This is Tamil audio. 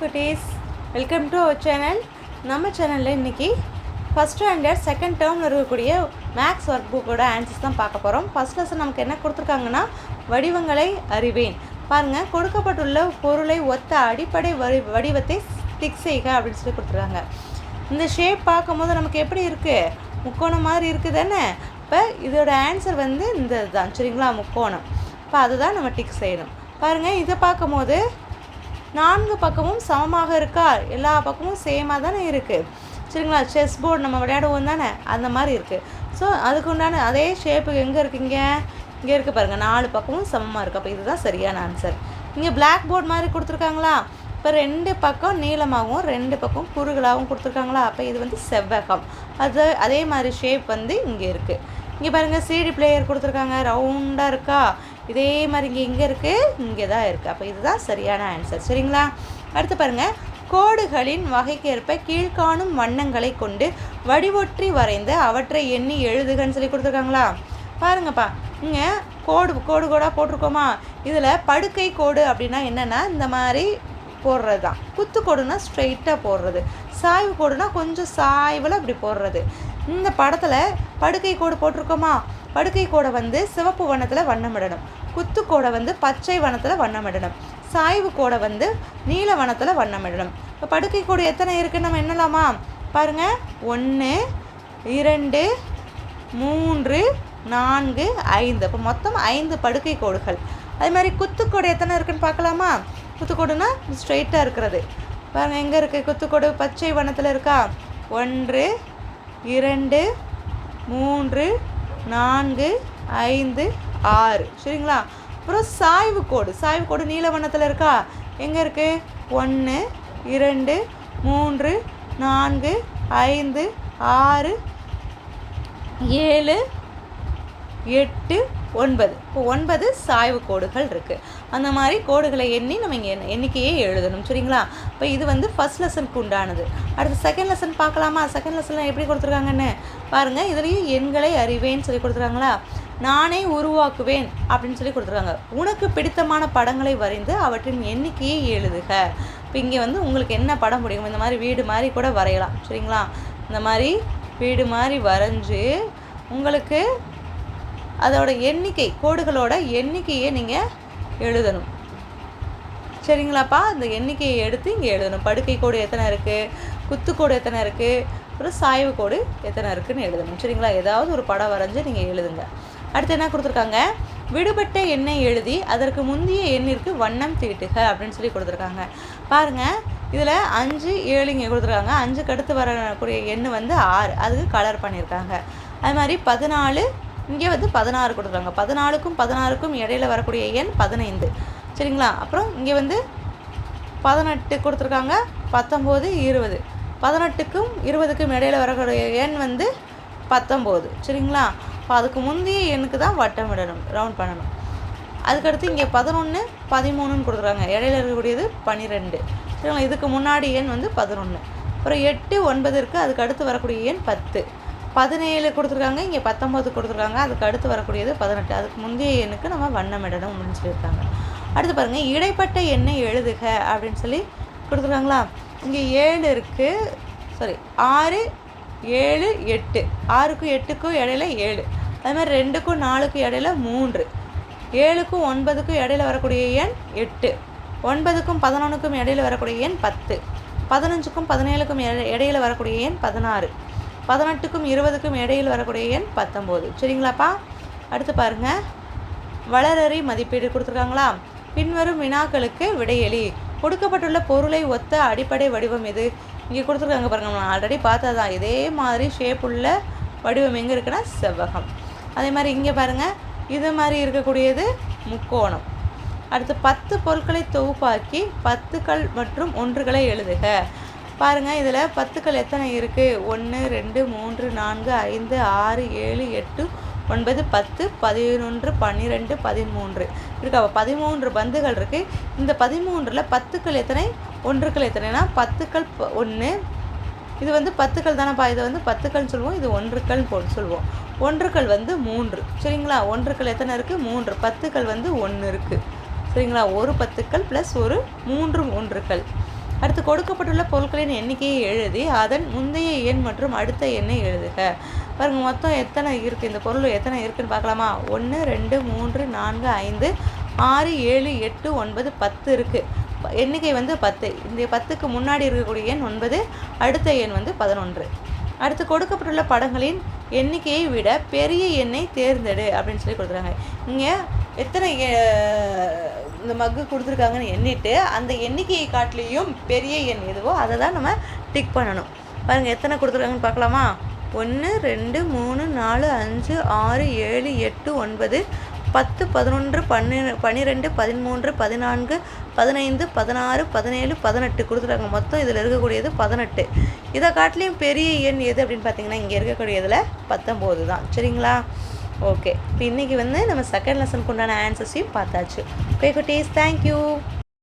குட்டீஸ் வெல்கம் டு அவர் சேனல் நம்ம சேனலில் இன்றைக்கி ஃபஸ்ட் ஸ்டாண்டர்ட் செகண்ட் டேர்மில் இருக்கக்கூடிய மேக்ஸ் ஒர்க் புக்கோட ஆன்சர்ஸ் தான் பார்க்க போகிறோம் ஃபஸ்ட் லெசன் நமக்கு என்ன கொடுத்துருக்காங்கன்னா வடிவங்களை அறிவேன். பாருங்கள் கொடுக்கப்பட்டுள்ள பொருளை ஒத்த அடிப்படை வடி வடிவத்தை டிக் செய்க அப்படின்னு சொல்லி கொடுத்துருக்காங்க. இந்த ஷேப் பார்க்கும்போது நமக்கு எப்படி இருக்குது முக்கோணம் மாதிரி இருக்குது தானே இப்போ இதோட ஆன்சர் வந்து இந்த தான் சரிங்களா? முக்கோணம். இப்போ அதுதான் நம்ம டிக் செய்யணும். பாருங்கள் இதை பார்க்கும்போது நான்கு பக்கமும் சமமாக இருக்கா? எல்லா பக்கமும் சேமாக தானே இருக்குது சரிங்களா? செஸ் போர்டு நம்ம விளையாடுவோம் தானே? அந்த மாதிரி இருக்குது ஸோ அதுக்கு உண்டான அதே ஷேப்பு எங்கே இருக்குங்க இங்கே? இருக்குது பாருங்கள் நாலு பக்கமும் சமமாக இருக்குது அப்போ இதுதான் சரியான ஆன்சர் இங்கே பிளாக் போர்டு மாதிரி கொடுத்துருக்காங்களா? இப்போ ரெண்டு பக்கம் நீளமாகவும் ரெண்டு பக்கம் குறுகலாகவும் கொடுத்துருக்காங்களா? அப்போ இது வந்து செவ்வகம். அது அதே மாதிரி ஷேப் வந்து இங்கே இருக்குது இங்கே பாருங்கள் சிடி பிளேயர் கொடுத்துருக்காங்க. ரவுண்டாக இருக்கா? இதே மாதிரி இங்கே இங்கே இருக்குது இங்கே தான் இருக்குது அப்போ இதுதான் சரியான ஆன்சர் சரிங்களா? அடுத்து பாருங்கள் கோடுகளின் வகைக்கேற்ப கீழ்காணும் வண்ணங்களை கொண்டு வடிவொற்றி வரைந்து அவற்றை எண்ணி எழுதுகன்னு சொல்லி கொடுத்துருக்காங்களா? பாருங்கப்பா. இங்கே கோடு கோடு கோடாக போட்டிருக்கோமா? இதில் படுக்கை கோடு அப்படின்னா என்னென்னா இந்த மாதிரி போடுறது தான் குத்து கோடுனா ஸ்ட்ரெயிட்டாக போடுறது. சாய்வு கோடுனா கொஞ்சம் சாய்வில் அப்படி போடுறது. இந்த படத்தில் படுக்கை கோடு போட்டிருக்கோமா? படுக்கை கோடை வந்து சிவப்பு வண்ணத்தில் வண்ணமிடணும் குத்து கோடை வந்து பச்சை வண்ணத்தில் வண்ணமிடணும் சாய்வு கோடை வந்து நீல வண்ணத்தில் வண்ணமிடணும் இப்போ படுக்கை கோடு எத்தனை இருக்குன்னு நம்ம என்னலாமா பாருங்கள் ஒன்று இரண்டு மூன்று நான்கு ஐந்து. இப்போ மொத்தம் ஐந்து படுக்கை கோடுகள். அதே மாதிரி குத்துக்கோடு எத்தனை இருக்குன்னு பார்க்கலாமா? குத்துக்கோடுனா ஸ்ட்ரெயிட்டாக இருக்கிறது. பாருங்கள் எங்கே இருக்குது குத்துக்கோடு பச்சை வனத்தில் இருக்கா? ஒன்று இரண்டு மூன்று நான்கு ஐந்து ஆறு. சரிங்களா? அப்புறம் சாய்வு கோடு. சாய்வு கோடு நீல வண்ணத்தில் இருக்கா? எங்கே இருக்குது ஒன்று இரண்டு மூன்று நான்கு ஐந்து ஆறு ஏழு எட்டு ஒன்பது. இப்போ ஒன்பது சாய்வு கோடுகள் இருக்குது அந்த மாதிரி கோடுகளை எண்ணி நம்ம இங்கே எண்ணிக்கையே எழுதணும். சரிங்களா? இப்போ இது வந்து ஃபஸ்ட் லெசனுக்கு உண்டானது. அடுத்து செகண்ட் லெசன் பார்க்கலாமா? செகண்ட் லெசனில் எப்படி கொடுத்துருக்காங்கன்னு? பாருங்கள் இதுலேயும் எண்களை அறிவேன்னு சொல்லி கொடுத்துருக்காங்களா? நானே உருவாக்குவேன் அப்படின்னு சொல்லி கொடுத்துருக்காங்க. உனக்கு பிடித்தமான படங்களை வரைந்து அவற்றின் எண்ணிக்கையை எழுதுக. இப்போ இங்கே வந்து உங்களுக்கு என்ன படம் பிடிக்கும்? இந்த மாதிரி வீடு மாதிரி கூட வரையலாம். சரிங்களா? இந்த மாதிரி வீடு மாதிரி வரைஞ்சி உங்களுக்கு அதோட எண்ணிக்கை கோடுகளோட எண்ணிக்கையை நீங்கள் எழுதணும். சரிங்களாப்பா? இந்த எண்ணிக்கையை எடுத்து இங்கே எழுதணும். படுக்கை கோடு எத்தனை இருக்குது குத்துக்கோடு எத்தனை இருக்குது அப்புறம் சாய்வு கோடு எத்தனை இருக்குதுன்னு எழுதணும். சரிங்களா? ஏதாவது ஒரு படம் வரைஞ்சி நீங்கள் எழுதுங்க. அடுத்து என்ன கொடுத்துருக்காங்க? விடுபட்ட எண்ணை எழுதி அதற்கு முந்தைய எண்ணிற்கு வண்ணம் தீட்டுக அப்படின்னு சொல்லி கொடுத்துருக்காங்க. பாருங்கள் இதில் அஞ்சு ஏழு இங்கே கொடுத்துருக்காங்க. அஞ்சுக்கு அடுத்து வரக்கூடிய எண் வந்து ஆறு. அதுக்கு கலர் பண்ணியிருக்காங்க. அது மாதிரி பதினாலு இங்கே வந்து பதினாறு கொடுத்துருக்காங்க பதினாலுக்கும் பதினாறுக்கும் இடையில வரக்கூடிய எண் பதினைந்து. சரிங்களா? அப்புறம் இங்கே வந்து பதினெட்டு கொடுத்துருக்காங்க. பத்தொம்போது இருபது. பதினெட்டுக்கும் இருபதுக்கும் இடையில வரக்கூடிய எண் வந்து பத்தொம்போது. சரிங்களா? இப்போ அதுக்கு முந்தைய எண்ணுக்கு தான் வட்டம் விடணும். ரவுண்ட் பண்ணணும். அதுக்கடுத்து இங்கே பதினொன்று பதிமூணுன்னு கொடுத்துருக்காங்க இடையில இருக்கக்கூடியது பன்னிரெண்டு சரிங்களா? இதுக்கு முன்னாடி எண் வந்து பதினொன்று அப்புறம் எட்டு ஒன்பது இருக்குது அதுக்கு அடுத்து வரக்கூடிய எண் பத்து. பதினேழு கொடுத்துருக்காங்க இங்கே பத்தொம்போது கொடுத்துருக்காங்க அதுக்கு அடுத்து வரக்கூடியது பதினெட்டு. அதுக்கு முந்தைய எண்ணுக்கு நம்ம வண்ணமிடணும் அப்படின்னு சொல்லியிருக்காங்க. அடுத்து பாருங்கள் இடைப்பட்ட எண்ணை எழுதுக அப்படின்னு சொல்லி கொடுத்துருக்காங்களா? இங்கே ஏழு இருக்குது சாரி ஆறு ஏழு எட்டு. ஆறுக்கும் எட்டுக்கும் இடையில ஏழு. அது மாதிரி ரெண்டுக்கும் நாலுக்கும் இடையில மூன்று. ஏழுக்கும் ஒன்பதுக்கும் இடையில வரக்கூடிய எண் எட்டு. ஒன்பதுக்கும் பதினொன்றுக்கும் இடையில வரக்கூடிய எண் பத்து. பதினஞ்சுக்கும் பதினேழுக்கும் இடையில வரக்கூடிய எண் பதினாறு. பதினெட்டுக்கும் இருபதுக்கும் இடையில் வரக்கூடிய எண் பத்தொம்போது. சரிங்களாப்பா? அடுத்து பாருங்கள் வளரறி மதிப்பீடு கொடுத்துருக்காங்களா? பின்வரும் வினாக்களுக்கு விடையெளி. கொடுக்கப்பட்டுள்ள பொருளை ஒத்த அடிப்படை வடிவம் எது? இங்கே கொடுத்துருக்காங்க பாருங்கள் நான் ஆல்ரெடி பார்த்ததான் இதே மாதிரி ஷேப் உள்ள வடிவம் எங்கே இருக்குன்னா செவ்வகம். அதே மாதிரி இங்கே பாருங்கள் இது மாதிரி இருக்கக்கூடியது முக்கோணம். அடுத்து பத்து பொருட்களை தொகுப்பாக்கி பத்துக்கள் மற்றும் ஒன்றுகளை எழுதுக. பாருங்கள் இதில் பத்துக்கள் எத்தனை இருக்குது ஒன்று ரெண்டு மூன்று நான்கு ஐந்து ஆறு ஏழு எட்டு ஒன்பது பத்து பதினொன்று பன்னிரெண்டு பதிமூன்று. இருக்கா. பதிமூன்று பந்துகள் இருக்குது இந்த பதிமூன்றில் பத்துக்கள் எத்தனை? ஒன்றுக்கள் எத்தனைனா பத்துக்கள் ஒன்று இது வந்து பத்துக்கள் தானேப்பா? இது வந்து பத்துக்கள்னு சொல்லுவோம். இது ஒன்றுக்கள் போட்டு சொல்லுவோம். ஒன்றுக்கள் வந்து மூன்று. சரிங்களா? ஒன்றுக்கள் எத்தனை இருக்குது மூன்று. பத்துக்கள் வந்து ஒன்று இருக்குது சரிங்களா? ஒரு பத்துக்கள் ப்ளஸ் ஒரு மூன்று ஒன்றுக்கள். அடுத்து கொடுக்கப்பட்டுள்ள பொருட்களின் எண்ணிக்கையை எழுதி அதன் முந்தைய எண் மற்றும் அடுத்த எண்ணை எழுதுக. பாருங்கள் மொத்தம் எத்தனை இருக்குது இந்த பொருள் எத்தனை இருக்குன்னு பார்க்கலாமா? ஒன்று ரெண்டு மூன்று நான்கு ஐந்து ஆறு ஏழு எட்டு ஒன்பது பத்து இருக்குது எண்ணிக்கை வந்து பத்து. இந்த பத்துக்கு முன்னாடி இருக்கக்கூடிய எண் ஒன்பது அடுத்த எண் வந்து பதினொன்று. அடுத்து கொடுக்கப்பட்டுள்ள படங்களின் எண்ணிக்கையை விட பெரிய எண்ணை தேர்ந்தெடு அப்படின்னு சொல்லி கொடுக்குறாங்க இங்கே எத்தனை இந்த மக்கு கொடுத்துருக்காங்கன்னு எண்ணிட்டு அந்த எண்ணிக்கையை காட்டிலையும் பெரிய எண் எதுவோ அதை தான் நம்ம டிக் பண்ணணும். பாருங்கள் எத்தனை கொடுத்துருக்காங்கன்னு பார்க்கலாமா? ஒன்று ரெண்டு மூணு நாலு அஞ்சு ஆறு ஏழு எட்டு ஒன்பது பத்து பதினொன்று பன்னெண்டு பன்னிரெண்டு பதிமூன்று பதினான்கு பதினைந்து பதினாறு பதினேழு பதினெட்டு கொடுத்துருக்காங்க. மொத்தம் இதில் இருக்கக்கூடியது பதினெட்டு. இதை காட்டிலையும் பெரிய எண் எது அப்படின்னு பார்த்தீங்கன்னா இங்கே இருக்கக்கூடியதில் பத்தொம்போது தான். சரிங்களா? ஓகே இப்போ இன்றைக்கி வந்து நம்ம செகண்ட் லெசனுக்கு உண்டான ஆன்சர்ஸையும் பார்த்தாச்சு. ஓகே குட்டீஸ் தேங்க்யூ